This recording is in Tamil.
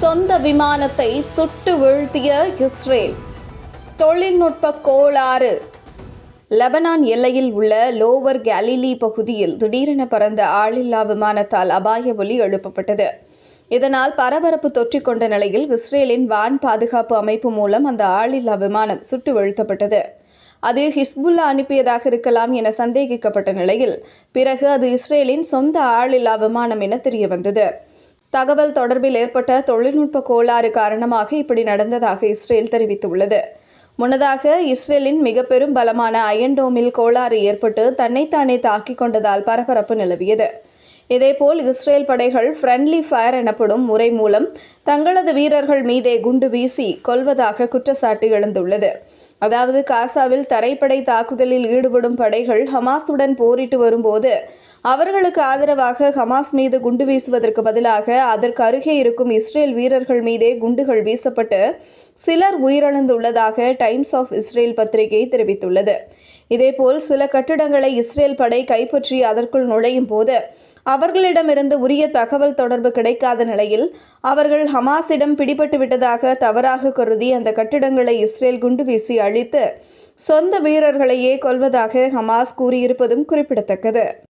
சொந்த விமானத்தை சுட்டு வீழ்த்திய இஸ்ரேல். தொழில்நுட்ப கோளாறு. லெபனான் எல்லையில் உள்ள லோவர் கேலிலி பகுதியில் திடீரென பறந்த ஆளில்லா விமானத்தால் அபாய ஒலி எழுப்பப்பட்டது. இதனால் பரபரப்பு தொற்றிக்கொண்ட நிலையில் இஸ்ரேலின் வான் பாதுகாப்பு அமைப்பு மூலம் அந்த ஆளில்லா விமானம் சுட்டு வீழ்த்தப்பட்டது. அது ஹிஸ்புல்லா அனுப்பியதாக இருக்கலாம் என சந்தேகிக்கப்பட்ட நிலையில் பிறகு அது இஸ்ரேலின் சொந்த ஆளில்லா விமானம் என தெரியவந்தது. தகவல் தொடர்பில் ஏற்பட்ட தொழில்நுட்ப கோளாறு காரணமாக இப்படி நடந்ததாக இஸ்ரேல் தெரிவித்துள்ளது. முன்னதாக இஸ்ரேலின் மிக பெரும் பலமான அயன்டோமில் கோளாறு ஏற்பட்டு தன்னைத்தானே தாக்கிக் கொண்டதால் பரபரப்பு நிலவியது. இதேபோல் இஸ்ரேல் படைகள் ஃப்ரெண்ட்லி ஃபயர் எனப்படும் முறை மூலம் தங்களது வீரர்கள் மீதே குண்டு வீசி கொல்வதாக குற்றச்சாட்டு எழுந்துள்ளது. அதாவது காசாவில் தரைப்படை தாக்குதலில் ஈடுபடும் படைகள் ஹமாஸுடன் போரிட்டு வரும்போது அவர்களுக்கு ஆதரவாக ஹமாஸ் மீது குண்டு வீசுவதற்கு பதிலாக அதற்கு அருகே இருக்கும் இஸ்ரேல் வீரர்கள் மீதே குண்டுகள் வீசப்பட்டு சிலர் உயிரிழந்துள்ளதாக டைம்ஸ் ஆஃப் இஸ்ரேல் பத்திரிகை தெரிவித்துள்ளது. இதேபோல் சில கட்டிடங்களை இஸ்ரேல் படை கைப்பற்றி அதற்குள் நுழையும் போது அவர்களிடமிருந்து உரிய தகவல் தொடர்பு கிடைக்காத நிலையில் அவர்கள் ஹமாஸிடம் பிடிபட்டு விட்டதாக தவறாக கருதி அந்த கட்டிடங்களை இஸ்ரேல் குண்டு வீசி அழித்து சொந்த வீரர்களையே கொல்வதாக ஹமாஸ் கூறியிருப்பதும் குறிப்பிடத்தக்கது.